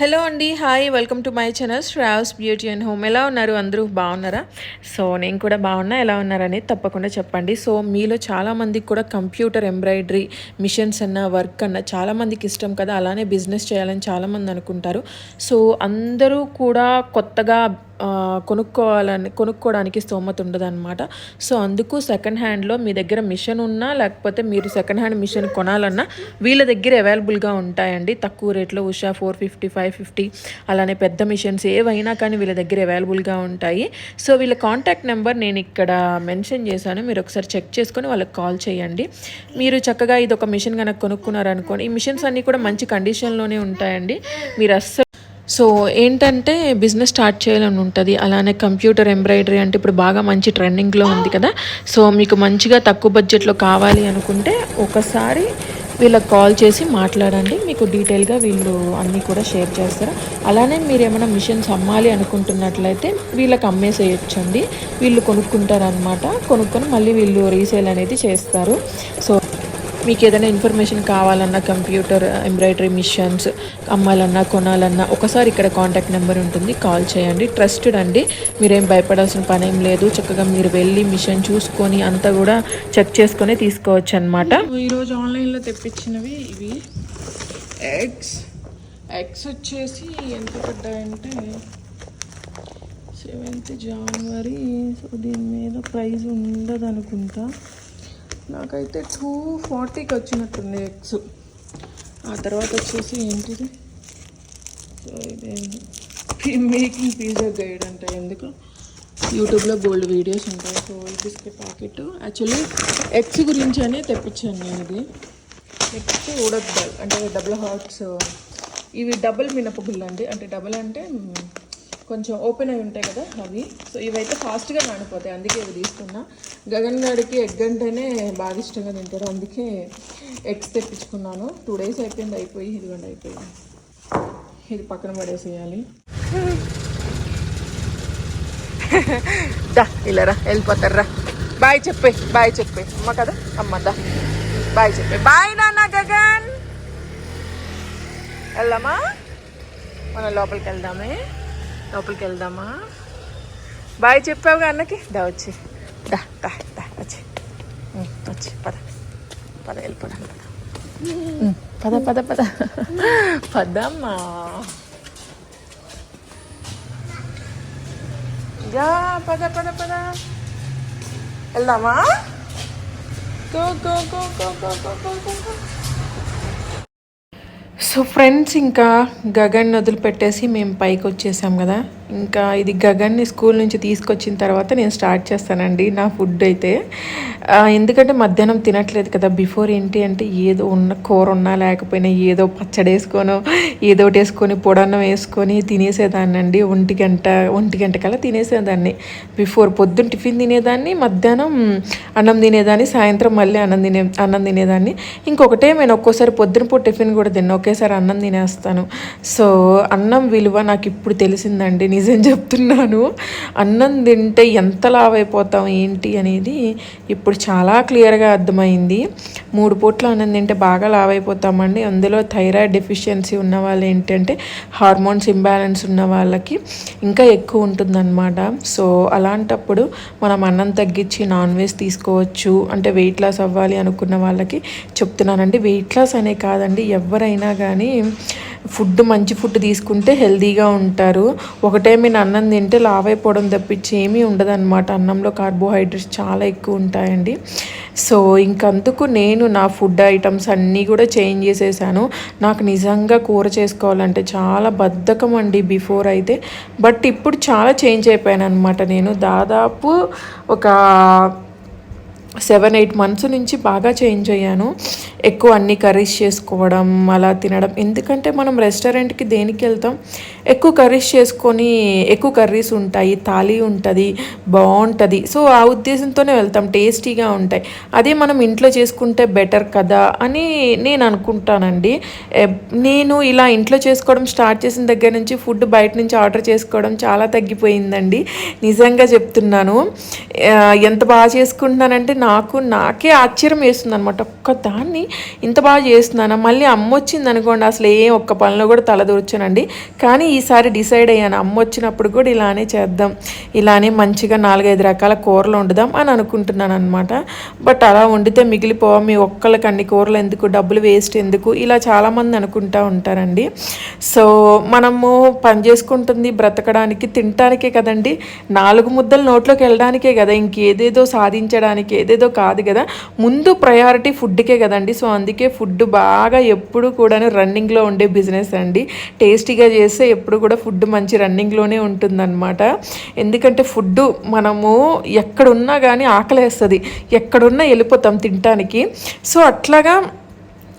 Hello అండి hi welcome to my channel Shravs beauty and home ఎలా ఉన్నారు అందరూ? బాగున్నారా? సో నేను కూడా బాగున్నా. ఎలా ఉన్నారని తప్పకుండా చెప్పండి. సో మీలో చాలామందికి కూడా కంప్యూటర్ ఎంబ్రాయిడరీ మిషన్స్ అన్న వర్క్ అన్న చాలామందికి ఇష్టం కదా. అలానే బిజినెస్ చేయాలని చాలామంది అనుకుంటారు. సో అందరూ కూడా కొత్తగా కొనుక్కోవాలని కొనుక్కోవడానికి స్తోమత ఉండదన్నమాట. సో అందుకు సెకండ్ హ్యాండ్లో మీ దగ్గర మిషన్ ఉన్నా లేకపోతే మీరు సెకండ్ హ్యాండ్ మిషన్ కొనాలన్నా వీళ్ళ దగ్గర అవైలబుల్గా ఉంటాయండి. తక్కువ రేట్లో Usha four fifty five fifty అలానే పెద్ద మిషన్స్ ఏవైనా కానీ వీళ్ళ దగ్గర అవైలబుల్గా ఉంటాయి. సో వీళ్ళ కాంటాక్ట్ నెంబర్ నేను ఇక్కడ మెన్షన్ చేశాను. మీరు ఒకసారి చెక్ చేసుకొని వాళ్ళకి కాల్ చేయండి. మీరు చక్కగా ఇది ఒక మిషన్ కనుక కొనుక్కున్నారనుకోండి ఈ మిషన్స్ అన్నీ కూడా మంచి కండిషన్లోనే ఉంటాయండి. మీరు అస్సలు సో ఏంటంటే బిజినెస్ స్టార్ట్ చేయాలని ఉంటుంది. అలానే కంప్యూటర్ ఎంబ్రాయిడరీ అంటే ఇప్పుడు బాగా మంచి ట్రెండింగ్లో ఉంది కదా. సో మీకు మంచిగా తక్కువ బడ్జెట్లో కావాలి అనుకుంటే ఒకసారి వీళ్ళకి కాల్ చేసి మాట్లాడండి. మీకు డీటెయిల్గా వీళ్ళు అన్నీ కూడా షేర్ చేస్తారు. అలానే మీరు ఏమైనా మిషన్స్ అమ్మాలి అనుకుంటున్నట్లయితే వీళ్ళకి అమ్మేసేయచ్చండి. వీళ్ళు కొనుక్కుంటారనమాట కొనుక్కొని మళ్ళీ వీళ్ళు రీసేల్ అనేది చేస్తారు. సో మీకు ఏదైనా ఇన్ఫర్మేషన్ కావాలన్నా కంప్యూటర్ ఎంబ్రాయిడరీ మిషన్స్ అమ్మాలన్నా కొనాలన్నా ఒకసారి ఇక్కడ కాంటాక్ట్ నెంబర్ ఉంటుంది. కాల్ చేయండి. ట్రస్టెడ్ అండి. మీరేం భయపడాల్సిన పని ఏం లేదు. చక్కగా మీరు వెళ్ళి మిషన్ చూసుకొని అంతా కూడా చెక్ చేసుకొని తీసుకోవచ్చు అనమాట ఈరోజు ఆన్లైన్లో తెప్పించినవి ఇవి. ఎగ్స్ ఎగ్స్ వచ్చేసి ఎంత పడ్డాయంటే సెవెంత్ జనవరి సో దీని మీద ప్రైజ్ ఉండదు అనుకుంటా నాకైతే టూ ఫార్టీకి వచ్చినట్టుంది ఎగ్స్. ఆ తర్వాత వచ్చేసి ఏంటిది? సో ఇదే మేకింగ్ పిజ్జా గైడ్ అంట ఎందుకు? యూట్యూబ్లో బోల్డ్ వీడియోస్ ఉంటాయి. సో ఈ బిస్కెట్ ప్యాకెట్. యాక్చువల్లీ ఎగ్స్ గురించి అనే తెప్పించాను నేను ఇది. నెక్స్ట్ ఉడక్ అంటే డబుల్ హార్ట్స్. ఇవి డబుల్ మినపగుళ్ళు అండి అంటే డబుల్ అంటే కొంచెం ఓపెన్ అయి ఉంటాయి కదా అవి. సో ఇవైతే ఫాస్ట్గా నానిపోతాయి అందుకే ఇవి తీసుకున్నా. గగన్ గారికి ఎగ్ అంటేనే బాగా ఇష్టంగా తింటారు. అందుకే ఎగ్స్ తెప్పించుకున్నాను. టూ డేస్ అయిపోయింది. అయిపోయి ఇదిగోండి అయిపోయింది. ఇది పక్కన పడేసేయాలి. దా ఇలారా వెళ్ళిపోతారా బాయ్ చెప్పే బాయ్ చెప్పే. అమ్మ కదా? అమ్మ దా. బాయ్ చెప్పే. బాయ్ నాన్న గగన్. వెళ్దామా మనం లోపలికి వెళ్దామే. లోపలికి వెళ్దామా? బాయ్ చెప్పావుగా అన్నకి? దా వచ్చి. దా దా దా వచ్చి. వచ్చి పద. పద వెళ్ళిపోదాం పద. పద పద పద. పదమ్మా. యా పద పద పద. వెళ్దామా? Go go go go go go go go go so friends ఇంకా గగన్ వదిలిపెట్టేసి మేము పైకి వచ్చేసాం కదా. ఇంకా ఇది గగన్ని స్కూల్ నుంచి తీసుకొచ్చిన తర్వాత నేను స్టార్ట్ చేస్తానండి నా ఫుడ్ అయితే. ఎందుకంటే మధ్యాహ్నం తినట్లేదు కదా బిఫోర్ ఏంటి అంటే ఏదో ఉన్న కూర ఉన్నా లేకపోయినా ఏదో పచ్చడి వేసుకోనో ఏదో ఒకటి వేసుకొని పొడన్నం వేసుకొని తినేసేదాన్ని అండి ఒంటి గంట ఒంటి గంట కల్లా తినేసేదాన్ని. బిఫోర్ పొద్దున్న టిఫిన్ తినేదాన్ని మధ్యాహ్నం అన్నం తినేదాన్ని సాయంత్రం మళ్ళీ అన్నం తినే అన్నం తినేదాన్ని. ఇంకొకటే నేను ఒక్కోసారి పొద్దున పూట టిఫిన్ కూడా తిన్నా ఒకేసారి అన్నం తినేస్తాను. సో అన్నం విలువ నాకు ఇప్పుడు తెలిసిందండి నిజం చెప్తున్నాను. అన్నం తింటే ఎంత లావైపోతాం ఏంటి అనేది ఇప్పుడు చాలా క్లియర్గా అర్థమైంది. మూడు పూట్ల అన్నం తింటే బాగా లావైపోతామండి. అందులో థైరాయిడ్ డెఫిషియన్సీ ఉన్న వాళ్ళు ఏంటంటే హార్మోన్స్ ఇంబ్యాలెన్స్ ఉన్న వాళ్ళకి ఇంకా ఎక్కువ ఉంటుందన్నమాట. సో అలాంటప్పుడు మనం అన్నం తగ్గించి నాన్ వెజ్ తీసుకోవచ్చు. అంటే వెయిట్ లాస్ అవ్వాలి అనుకున్న వాళ్ళకి చెప్తున్నానండి. వెయిట్ లాస్ అనే కాదండి. ఎవరైనా కానీ ఫుడ్ మంచి ఫుడ్ తీసుకుంటే హెల్దీగా ఉంటారు. ఒకటే మీరు అన్నం తింటే లావైపోవడం తప్పించి ఏమీ ఉండదన్నమాట. అన్నంలో కార్బోహైడ్రేట్స్ చాలా ఎక్కువ ఉంటాయండి. సో ఇంకందుకు నేను నా ఫుడ్ ఐటమ్స్ అన్నీ కూడా చేంజ్ చేసేసాను. నాకు నిజంగా కూర చేసుకోవాలంటే చాలా బద్ధకం అండి బిఫోర్ అయితే. బట్ ఇప్పుడు చాలా చేంజ్ అయిపోయాను అనమాట నేను దాదాపు ఒక సెవెన్ ఎయిట్ మంత్స్ నుంచి బాగా చేంజ్ అయ్యాను. ఎక్కువ అన్ని కర్రీస్ చేసుకోవడం అలా తినడం. ఎందుకంటే మనం రెస్టారెంట్కి దేనికి వెళ్తాం? ఎక్కువ కర్రీస్ చేసుకొని ఎక్కువ కర్రీస్ ఉంటాయి థాలీ ఉంటుంది బాగుంటుంది సో ఆ ఉద్దేశంతోనే వెళ్తాం. టేస్టీగా ఉంటాయి. అదే మనం ఇంట్లో చేసుకుంటే బెటర్ కదా అని నేను అనుకుంటానండి. నేను ఇలా ఇంట్లో చేసుకోవడం స్టార్ట్ చేసిన దగ్గర నుంచి ఫుడ్ బయట నుంచి ఆర్డర్ చేసుకోవడం చాలా తగ్గిపోయిందండి. నిజంగా చెప్తున్నాను. ఎంత బాగా చేసుకుంటున్నానంటే నాకు నాకే ఆశ్చర్యం వేస్తుంది అనమాట ఒక్క దాన్ని ఇంత బాగా చేస్తున్నాను? మళ్ళీ అమ్మ వచ్చింది అనుకోండి అసలు ఏం ఒక్క పనిలో కూడా తలదూర్చానండి కానీ ఈసారి డిసైడ్ అయ్యాను అమ్మ వచ్చినప్పుడు కూడా ఇలానే చేద్దాం ఇలానే మంచిగా నాలుగైదు రకాల కూరలు వండుదాం అని అనుకుంటున్నాను అనమాట బట్ అలా వండితే మిగిలిపోవా మీ ఒక్కళ్ళకి అన్ని కూరలు ఎందుకు డబ్బులు వేస్ట్ ఎందుకు ఇలా చాలామంది అనుకుంటా ఉంటారండి. సో మనము పని చేసుకుంటుంది బ్రతకడానికి తినటానికే కదండి. నాలుగు ముద్దలు నోట్లోకి వెళ్ళడానికే కదా ఇంకేదేదో సాధించడానికి ఏదేదో కాదు కదా. ముందు ప్రయారిటీ ఫుడ్కే కదండి. సో అందుకే ఫుడ్ బాగా ఎప్పుడు కూడా రన్నింగ్లో ఉండే బిజినెస్ అండి. టేస్టీగా చేస్తే ఎప్పుడు కూడా ఫుడ్ మంచి రన్నింగ్లోనే ఉంటుందన్నమాట. ఎందుకంటే ఫుడ్ మనము ఎక్కడున్నా కానీ ఆకలేస్తుంది. ఎక్కడున్నా వెళ్ళిపోతాం తినటానికి సో అట్లాగా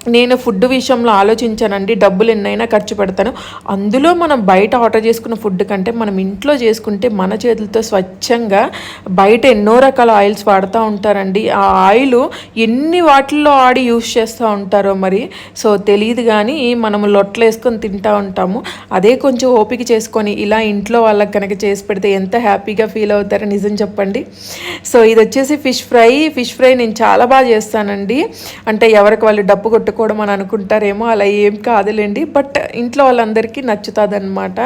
నేను ఫుడ్ విషయంలో ఆలోచించానండి. డబ్బులు ఎన్నైనా ఖర్చు పెడతాను. అందులో మనం బయట ఆర్డర్ చేసుకున్న ఫుడ్ కంటే మనం ఇంట్లో చేసుకుంటే మన చేతులతో స్వచ్ఛంగా బయట ఎన్నో రకాల ఆయిల్స్ వాడుతూ ఉంటారండి. ఆ ఆయిల్ ఎన్ని వాటిల్లో ఆడి యూస్ చేస్తూ ఉంటారో మరి సో తెలియదు కానీ మనం లొట్లు వేసుకొని తింటూ ఉంటాము. అదే కొంచెం ఓపిక చేసుకొని ఇలా ఇంట్లో వాళ్ళకి కనుక చేసి పెడితే ఎంత హ్యాపీగా ఫీల్ అవుతారో నిజం చెప్పండి. సో ఇది వచ్చేసి ఫిష్ ఫ్రై. ఫిష్ ఫ్రై నేను చాలా బాగా చేస్తానండి. అంటే ఎవరికి వాళ్ళు డబ్బు కొట్టుకోవడం అని అనుకుంటారేమో అలా ఏం కాదులేండి. బట్ ఇంట్లో వాళ్ళందరికీ నచ్చుతుందన్నమాట.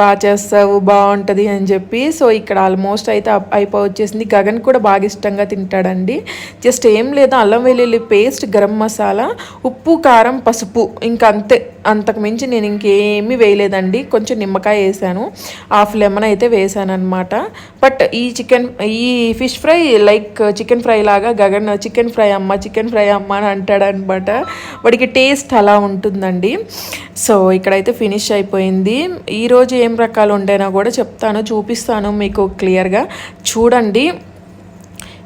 బాగా చేస్తావు బాగుంటుంది అని చెప్పి. సో ఇక్కడ ఆల్మోస్ట్ అయితే అయిపో వచ్చేసింది గగన్ కూడా బాగా ఇష్టంగా తింటాడండి. జస్ట్ ఏం లేదు అల్లం వెల్లుల్లి పేస్ట్ గరం మసాలా ఉప్పు కారం పసుపు ఇంకంతే. అంతకుమించి నేను ఇంకేమీ వేయలేదండి. కొంచెం నిమ్మకాయ వేసాను. హాఫ్ లెమన్ అయితే వేసాను అనమాట బట్ ఈ చికెన్ ఈ fish fry like chicken fry లాగా గగన్ చికెన్ ఫ్రై అమ్మ చికెన్ ఫ్రై అమ్మ అని అంటాడనమాట వాడికి టేస్ట్ అలా ఉంటుందండి. సో ఇక్కడైతే ఫినిష్ అయిపోయింది. ఈరోజు ఏం రకాలు ఉండేనా కూడా చెప్తాను చూపిస్తాను మీకు క్లియర్గా. చూడండి.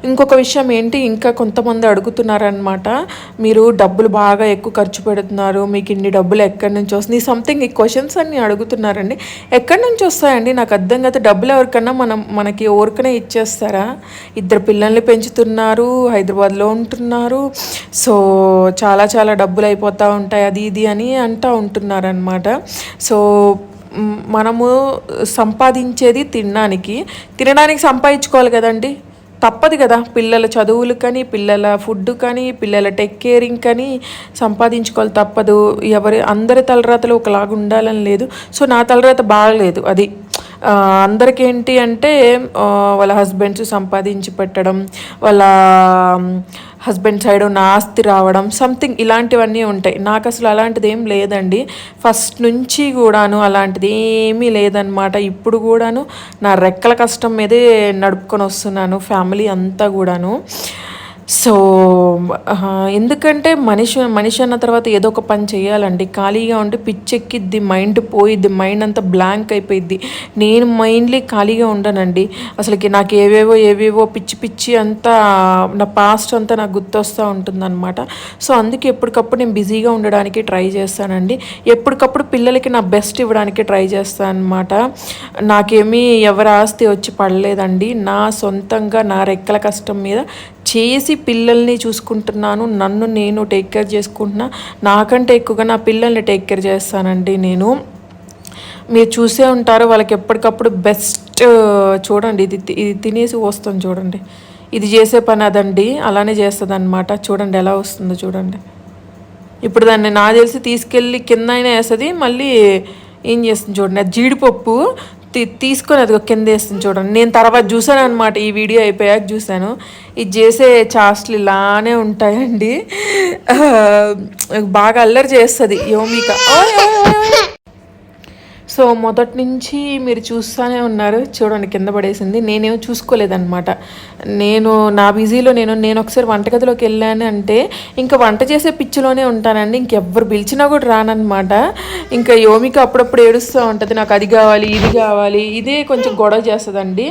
ఇంకొక విషయం ఏంటి? ఇంకా కొంతమంది అడుగుతున్నారనమాట మీరు డబ్బులు బాగా ఎక్కువ ఖర్చు పెడుతున్నారు. మీకు ఇన్ని డబ్బులు ఎక్కడి నుంచి వస్తుంది సంథింగ్ ఈ క్వశ్చన్స్ అన్ని అడుగుతున్నారండి. ఎక్కడి నుంచి వస్తాయండి? నాకు అర్థం కాదు. డబ్బులు ఎవరికన్నా మనం మనకి ఓరికనే ఇచ్చేస్తారా? ఇద్దరు పిల్లల్ని పెంచుతున్నారు. హైదరాబాద్లో ఉంటున్నారు. సో చాలా చాలా డబ్బులు అయిపోతూ ఉంటాయి. అది ఇది అని అంటూ ఉంటున్నారనమాట సో మనము సంపాదించేది తినడానికి. తినడానికి సంపాదించుకోవాలి కదండి. తప్పదు కదా. పిల్లల చదువులు కానీ పిల్లల ఫుడ్ కానీ పిల్లల టెక్ కేరింగ్ కానీ సంపాదించుకోవాలి తప్పదు. ఎవరి అందరి తలరాతలు ఒకలాగా ఉండాలని లేదు. సో నా తలరాత బాగలేదు అది. అందరికేంటి అంటే వాళ్ళ హస్బెండ్స్ సంపాదించి పెట్టడం వాళ్ళ హస్బెండ్ సైడ్ ఉన్న ఆస్తి రావడం సంథింగ్ ఇలాంటివన్నీ ఉంటాయి. నాకు అసలు అలాంటిది ఏం లేదండి. ఫస్ట్ నుంచి కూడాను అలాంటిది ఏమీ లేదనమాట ఇప్పుడు కూడాను నా రెక్కల కష్టం మీదే నడుపుకొని వస్తున్నాను ఫ్యామిలీ అంతా కూడాను. సో ఎందుకంటే మనిషి మనిషి అన్న తర్వాత ఏదో ఒక పని చేయాలండి. ఖాళీగా ఉంటే పిచ్చెక్కిద్ది మైండ్ పోయిద్ది మైండ్ అంతా బ్లాంక్ అయిపోయిద్ది. నేను మైండ్లీ ఖాళీగా ఉండనండి. అసలుకి నాకు ఏవేవో ఏవేవో పిచ్చి పిచ్చి అంతా నా పాస్ట్ అంతా నాకు గుర్తొస్తూ ఉంటుందన్నమాట. సో అందుకే ఎప్పటికప్పుడు నేను బిజీగా ఉండడానికి ట్రై చేస్తానండి. ఎప్పటికప్పుడు పిల్లలకి నా బెస్ట్ ఇవ్వడానికి ట్రై చేస్తాను అనమాట నాకేమీ ఎవరి ఆస్తి వచ్చి పడలేదండి. నా సొంతంగా నా రెక్కల కష్టం మీద చేసి పిల్లల్ని చూసుకుంటున్నాను నన్ను నేను టేక్ కేర్ చేసుకుంటున్నా నాకంటే ఎక్కువగా నా పిల్లల్ని టేక్ కేర్ చేస్తానండి నేను. మీరు చూసే ఉంటారు వాళ్ళకి ఎప్పటికప్పుడు బెస్ట్ చూడండి ఇది ఇది తినేసి వస్తుంది చూడండి. ఇది చేసే పని అదండి అలానే చేస్తుంది అనమాట చూడండి ఎలా వస్తుందో చూడండి. ఇప్పుడు దాన్ని నా తెలిసి తీసుకెళ్ళి కింద అయినా వేస్తుంది మళ్ళీ ఏం చేస్తుంది చూడండి. అది జీడిపప్పు తీసుకొని అది కింద వేస్తుంది చూడండి. నేను తర్వాత చూసాను అనమాట ఈ వీడియో అయిపోయాక చూశాను. ఇది చేసే చాస్ట్లు ఇలానే ఉంటాయండి. బాగా అల్లరి చేస్తుంది యోమిక. సో మొదటి నుంచి మీరు చూస్తూనే ఉన్నారు. చూడండి కింద పడేసింది. నేనేమో చూసుకోలేదనమాట నేను నా బిజీలో నేను నేను ఒకసారి వంటగదిలోకి వెళ్ళాను అంటే ఇంకా వంట చేసే పిచ్చిలోనే ఉంటానండి. ఇంకెవ్వరు పిలిచినా కూడా రానమాట ఇంకా యోమిక అప్పుడప్పుడు ఏడుస్తూ ఉంటుంది. నాకు అది కావాలి ఇది కావాలి ఇదే కొంచెం గొడవ చేస్తుందండి.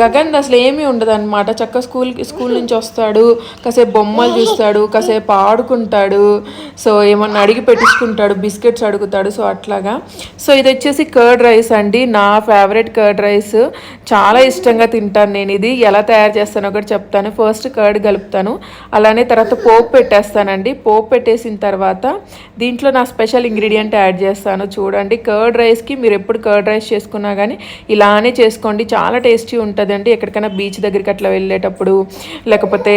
గగన్ అసలు ఏమీ ఉండదు అనమాట చక్క స్కూల్ స్కూల్ నుంచి వస్తాడు. కాసేపు బొమ్మలు చూస్తాడు. కాసేపు ఆడుకుంటాడు. సో ఏమన్నా అడిగి పెట్టించుకుంటాడు. బిస్కెట్స్ అడుగుతాడు. సో అట్లాగా. సో ఇది వచ్చేసి కర్డ్ రైస్ అండి. నా ఫేవరెట్ కర్డ్ రైస్ చాలా ఇష్టంగా తింటాను నేను. ఇది ఎలా తయారు చేస్తానో కూడా చెప్తాను. ఫస్ట్ కర్డ్ కలుపుతాను. అలానే తర్వాత పోపు పెట్టేస్తానండి. పోపు పెట్టేసిన తర్వాత దీంట్లో నా స్పెషల్ ఇంగ్రీడియంట్ యాడ్ చేస్తాను. చూడండి కర్డ్ రైస్కి మీరు ఎప్పుడు కర్డ్ రైస్ చేసుకున్నా కానీ ఇలానే చేసుకోండి. చాలా టేస్టీ ఉంటుందండి. ఎక్కడికైనా బీచ్ దగ్గరికి అట్లా వెళ్ళేటప్పుడు లేకపోతే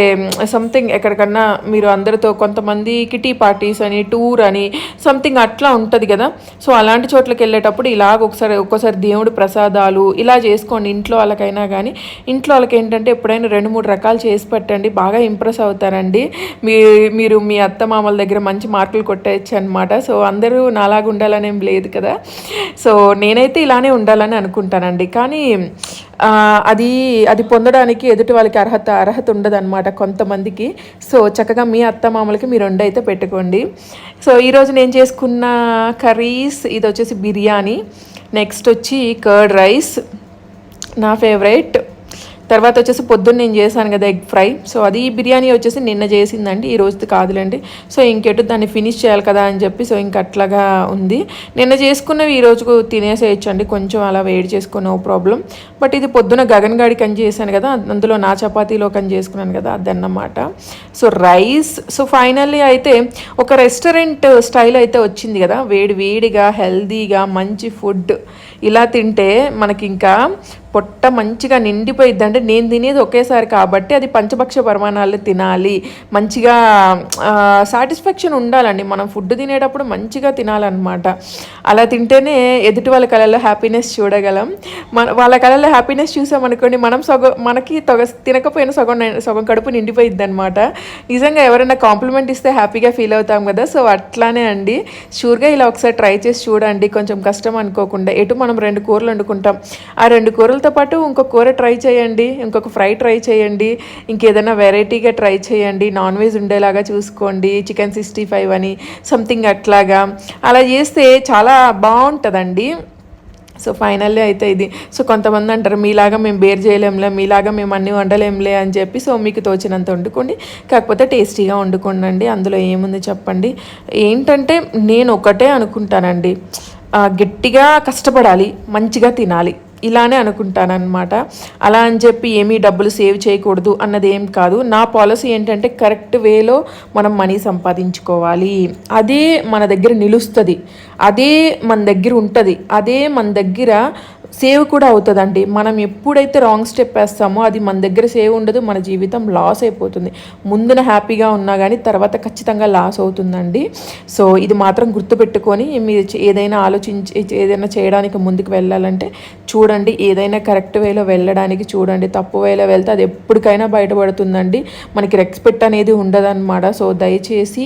సంథింగ్ ఎక్కడికన్నా మీరు అందరితో కొంతమంది కిటీ పార్టీస్ అని టూర్ అని సంథింగ్ అట్లా ఉంటుంది కదా. సో అలాంటి చోట్లకి వెళ్ళేటప్పుడు ఇలాగ ఒకసారి ఒక్కోసారి దేవుడు ప్రసాదాలు ఇలా చేసుకోండి. ఇంట్లో వాళ్ళకైనా కానీ. ఇంట్లో వాళ్ళకి ఏంటంటే ఎప్పుడైనా రెండు మూడు రకాలు చేసి పెట్టండి. బాగా ఇంప్రెస్ అవుతారండి. మీ మీరు మీ అత్త మామల దగ్గర మంచి మార్కులు కొట్టేయచ్చు అనమాట సో అందరూ నాలాగా ఉండాలనేం లేదు కదా. సో నేనైతే ఇలానే ఉండాలని అనుకుంటానండి. కానీ అది అది పొందడానికి ఎదుటి వాళ్ళకి అర్హత అర్హత ఉండదన్నమాట కొంతమందికి. సో చక్కగా మీ అత్త మామలకి మీరు వండి అయితే పెట్టుకోండి. సో ఈరోజు నేను చేసుకున్న కర్రీస్ ఇది వచ్చేసి బిర్యానీ. నెక్స్ట్ వచ్చి కర్డ్ రైస్. నా ఫేవరెట్ తర్వాత వచ్చేసి పొద్దున్న నేను చేశాను కదా ఎగ్ ఫ్రై. సో అది బిర్యానీ వచ్చేసి నిన్న చేసిందండి ఈ రోజుది కాదులేండి. సో ఇంకెటు దాన్ని ఫినిష్ చేయాలి కదా అని చెప్పి సో ఇంక అట్లాగా ఉంది. నిన్న చేసుకున్నవి ఈ రోజుకు తినేసేయచ్చండి కొంచెం అలా వేడి చేసుకున్న నో ప్రాబ్లం బట్ ఇది పొద్దున గగన్ గాడి కని చేశాను కదా అందులో నా చపాతీలో కని చేసుకున్నాను కదా అదన్నమాట. సో రైస్ సో ఫైనల్లీ అయితే ఒక రెస్టారెంట్ స్టైల్ అయితే వచ్చింది కదా వేడి వేడిగా హెల్దీగా మంచి ఫుడ్. ఇలా తింటే మనకి ఇంకా పొట్ట మంచిగా నిండిపోయిద్ది అంటే నేను తినేది ఒకేసారి కాబట్టి అది పంచభక్ష పరిమాణాలు తినాలి. మంచిగా సాటిస్ఫాక్షన్ ఉండాలండి. మనం ఫుడ్ తినేటప్పుడు మంచిగా తినాలన్నమాట. అలా తింటేనే ఎదుటి వాళ్ళ కళలో హ్యాపీనెస్ చూడగలం. మన వాళ్ళ కళలో హ్యాపీనెస్ చూసామనుకోండి మనం సగం మనకి తొగ తినకపోయిన సగం సగం కడుపు నిండిపోయిద్ది అనమాట నిజంగా ఎవరైనా కాంప్లిమెంట్ ఇస్తే హ్యాపీగా ఫీల్ అవుతాం కదా సో అట్లానే అండి. షూర్గా ఇలా ఒకసారి ట్రై చేసి చూడండి. కొంచెం కష్టం అనుకోకుండా. ఎటు మనం రెండు కూరలు వండుకుంటాం. ఆ రెండు కూరలు కూరలతో పాటు ఇంకొక కూర ట్రై చేయండి ఇంకొక ఫ్రై ట్రై చేయండి ఇంకేదైనా వెరైటీగా ట్రై చేయండి నాన్ వెజ్ ఉండేలాగా చూసుకోండి చికెన్ సిక్స్టీ ఫైవ్ అని సంథింగ్ అట్లాగా. అలా చేస్తే చాలా బాగుంటుందండి. సో ఫైనల్లీ అయితే ఇది. సో కొంతమంది అంటారు మీలాగా మేము బేర్ చేయలేంలే మీలాగా మేము అన్నీ వండలేంలే అని చెప్పి సో మీకు తోచినంత వండుకోండి. కాకపోతే టేస్టీగా వండుకోండి అందులో ఏముంది చెప్పండి. ఏంటంటే నేను ఒకటే అనుకుంటానండి. గట్టిగా కష్టపడాలి మంచిగా తినాలి. ఇలానే అనుకుంటానన్నమాట. అలా అని చెప్పి ఏమీ డబ్బులు సేవ్ చేయకూడదు అన్నది ఏం కాదు. నా పాలసీ ఏంటంటే కరెక్ట్ వేలో మనం మనీ సంపాదించుకోవాలి. అదే మన దగ్గర నిలుస్తుంది. అదే మన దగ్గర ఉంటుంది. అదే మన దగ్గర సేవ్ కూడా అవుతుందండి. మనం ఎప్పుడైతే రాంగ్ స్టెప్ వేస్తామో అది మన దగ్గర సేవ్ ఉండదు మన జీవితం లాస్ అయిపోతుంది. ముందున హ్యాపీగా ఉన్నా కానీ తర్వాత ఖచ్చితంగా లాస్ అవుతుందండి. సో ఇది మాత్రం గుర్తుపెట్టుకొని మీరు ఏదైనా ఆలోచించి ఏదైనా చేయడానికి ముందుకు వెళ్ళాలంటే చూడండి ఏదైనా కరెక్ట్ వేలో వెళ్ళడానికి చూడండి. తప్పు వేలో వెళ్తే అది ఎప్పటికైనా బయటపడుతుందండి. మనకి రెస్పెక్ట్ అనేది ఉండదన్నమాట. సో దయచేసి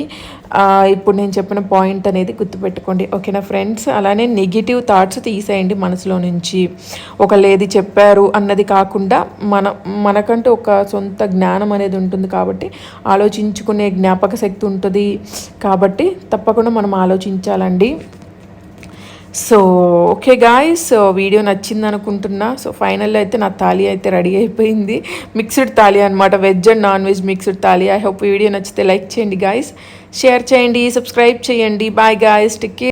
ఇప్పుడు నేను చెప్పిన పాయింట్ అనేది గుర్తుపెట్టుకోండి. ఓకేనా ఫ్రెండ్స్ అలానే నెగిటివ్ థాట్స్ తీసేయండి మనసులో నుంచి. ఒకళ్ళు ఏది చెప్పారు అన్నది కాకుండా మన మనకంటూ ఒక సొంత జ్ఞానం అనేది ఉంటుంది కాబట్టి ఆలోచించుకునే జ్ఞాపక శక్తి ఉంటుంది. కాబట్టి తప్పకుండా మనం ఆలోచించాలండి. సో ఓకే గాయస్ వీడియో నచ్చింది అనుకుంటున్నా. సో ఫైనల్లో అయితే నా థాలీ అయితే రెడీ అయిపోయింది. మిక్స్డ్ థాలీ అనమాట veg and non veg mixed thali I hope video నచ్చితే లైక్ చేయండి గాయస్ షేర్ చేయండి సబ్స్క్రైబ్ చేయండి. Bye guys take